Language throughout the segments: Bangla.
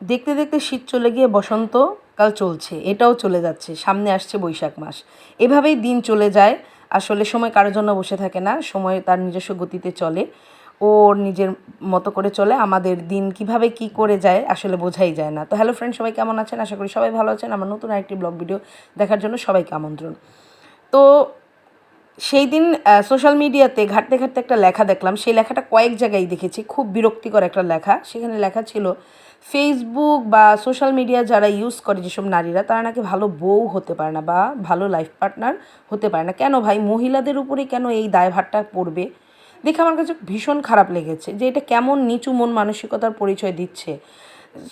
দেখতে দেখতে শীত চলে গিয়ে বসন্তকাল চলছে, এটাও চলে যাচ্ছে, সামনে আসছে বৈশাখ মাস। এভাবেই দিন চলে যায়, আসলে সময় কারোর জন্য বসে থাকে না, সময় তার নিজস্ব গতিতে চলে ওর নিজের মতো করে চলে, আমাদের দিন কীভাবে কি করে যায় আসলে বোঝাই যায় না। তো হ্যালো ফ্রেন্ড সবাই কেমন আছেন? আশা করি সবাই ভালো আছেন। আমার নতুন আরেকটি ব্লগ ভিডিও দেখার জন্য সবাইকে আমন্ত্রণ। তো সেই দিন সোশ্যাল মিডিয়াতে ঘাটতে ঘাটতে একটা লেখা দেখলাম। সেই লেখাটা কয়েক জায়গায় দেখেছি। খুব বিরক্তিকর একটা লেখা। সেখানে লেখা ছিল ফেসবুক বা সোশ্যাল মিডিয়া যারা ইউজ করে যেসব নারীরা, তারা নাকি ভালো বউ হতে পারে না বা ভালো লাইফ পার্টনার হতে পারে না। কেন ভাই? মহিলাদের উপরে কেন এই দায়ভারটা পড়বে? দেখে আমার কাছে ভীষণ খারাপ লেগেছে যে এটা কেমন নিচু মন মানসিকতার পরিচয় দিচ্ছে।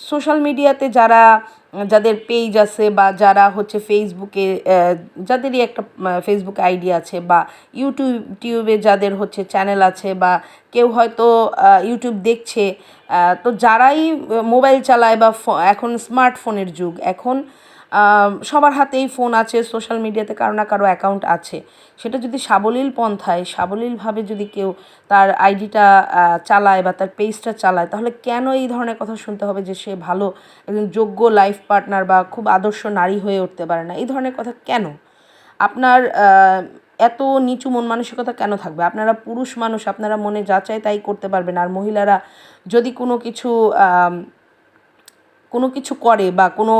সোশ্যাল মিডিয়াতে যারা, যাদের পেজ আছে বা যারা হচ্ছে ফেসবুকে যাদেরই একটা ফেসবুক আইডি আছে বা ইউটিউব টিউবে যাদের হচ্ছে চ্যানেল আছে বা কেউ হয়তো ইউটিউব দেখছে তো যারাই মোবাইল চালায় বা এখন স্মার্টফোনের যুগ, এখন সবার হাতেই ফোন আছে সোশ্যাল মিডিয়াতে কারও না কারও অ্যাকাউন্ট আছে। সেটা যদি সাবলীল পন্থায়, সাবলীলভাবে যদি কেউ তার আইডিটা চালায় বা তার পেজটা চালায়, তাহলে কেন এই ধরনের কথা শুনতে হবে যে সে ভালো একজন যোগ্য লাইফ পার্টনার বা খুব আদর্শ নারী হয়ে উঠতে পারে না? এই ধরনের কথা কেন? আপনার এত নিচু মন মানসিকতা কেন থাকবে? আপনারা পুরুষ মানুষ, আপনারা মনে যা চায় তাই করতে পারবেন। আর মহিলারা যদি কোনো কিছু কোনো কিছু করে বা কোনো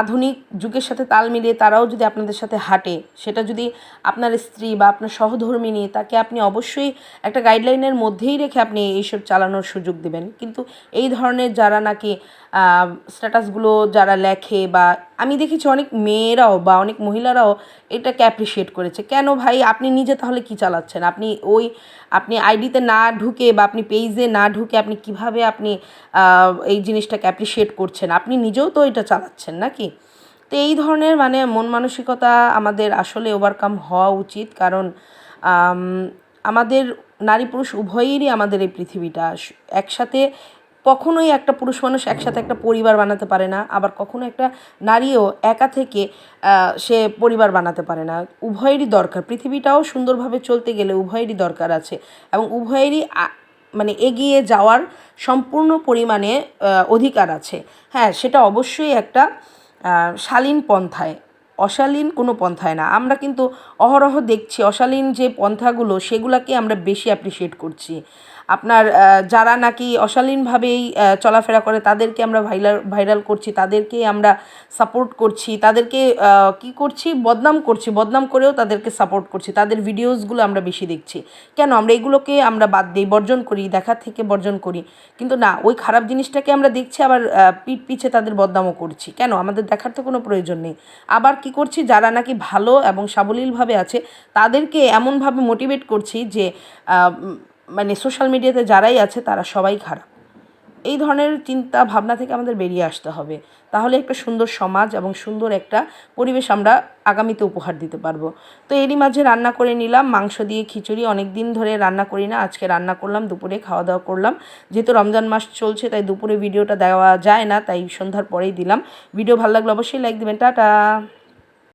আধুনিক যুগের সাথে তাল মিলিয়ে তারাও যদি আপনাদের সাথে হাঁটে, সেটা যদি আপনার স্ত্রী বা আপনার সহধর্মিনী, তাকে আপনি অবশ্যই একটা গাইডলাইনের মধ্যেই রেখে আপনি এইসব চালানোর সুযোগ দেবেন। কিন্তু এই ধরনের যারা নাকি স্ট্যাটাসগুলো যারা লেখে বা আমি দেখেছি অনেক মেয়েরাও বা অনেক মহিলারাও এটাকে অ্যাপ্রিসিয়েট করেছে। কেন ভাই? আপনি নিজে তাহলে কি চালাচ্ছেন? আপনি ওই, আপনি আইডিতে না ঢুকে বা আপনি পেজে না ঢুকে আপনি কীভাবে আপনি এই জিনিসটাকে অ্যাপ্রিসিয়েট করছেন? আপনি নিজেও তো এটা চালাচ্ছেন। নাকি? তো এই ধরনের মানে মন মানসিকতা আমাদের আসলে ওভারকাম হওয়া উচিত কারণ আমাদের নারী পুরুষ উভয়েরই আমাদের এই পৃথিবীটা একসাথে কখনোই একটা পুরুষ মানুষ একসাথে একটা পরিবার বানাতে পারে না, আবার কখনো একটা নারীও একা থেকে সে পরিবার বানাতে পারে না। উভয়েরই দরকার, পৃথিবীটাও সুন্দরভাবে চলতে গেলে উভয়েরই দরকার আছে এবং উভয়েরই মানে এগিয়ে যাওয়ার সম্পূর্ণ পরিমাণে অধিকার আছে। হ্যাঁ সেটা অবশ্যই একটা শালীন পন্থায়। অশালীন কোনো পন্থায় না। আমরা কিন্তু অহরহ দেখছি, অশালীন যে পন্থাগুলো, সেগুলোকে আমরা বেশি অ্যাপ্রিসিয়েট করছি। আপনার যারা নাকি অশালীনভাবেই চলাফেরা করে, তাদেরকে আমরা ভাইরাল ভাইরাল করছি, তাদেরকে আমরা সাপোর্ট করছি, তাদেরকে কি করছি? বদনাম করছি, বদনাম করেও তাদেরকে সাপোর্ট করছি, তাদের ভিডিওসগুলো আমরা বেশি দেখছি। কেন? আমরা এগুলোকে আমরা বাদ দিই, বর্জন করি, দেখা থেকে বর্জন করি। কিন্তু না, ওই খারাপ জিনিসটাকে আমরা দেখছি, আবার পিঠ পিছে তাদের বদনামও করছি। কেন? আমাদের দেখার তো কোনো প্রয়োজন নেই। আবার কি করছি? যারা নাকি ভালো এবং সাবলীলভাবে আছে, তাদেরকে এমনভাবে মোটিভেট করছি যে মানে সোশ্যাল মিডিয়াতে যারাই আছে, তারা সবাই খারাপ। এই ধরনের চিন্তা ভাবনা থেকে আমাদের বেরিয়ে আসতে হবে। তাহলে একটা সুন্দর সমাজ এবং সুন্দর একটা পরিবেশ আমরা আগামীতে উপহার দিতে পারব। তো এরই মাঝে রান্না করে নিলাম, মাংস দিয়ে খিচুড়ি। অনেক দিন ধরে রান্না করি না, আজকে রান্না করলাম, দুপুরে খাওয়া দাওয়া করলাম। যেহেতু রমজান মাস চলছে, তাই দুপুরে ভিডিওটা দেওয়া যায় না, তাই সন্ধ্যার পরেই দিলাম। ভিডিও ভালো লাগলে অবশ্যই লাইক দেবেন। টাটা!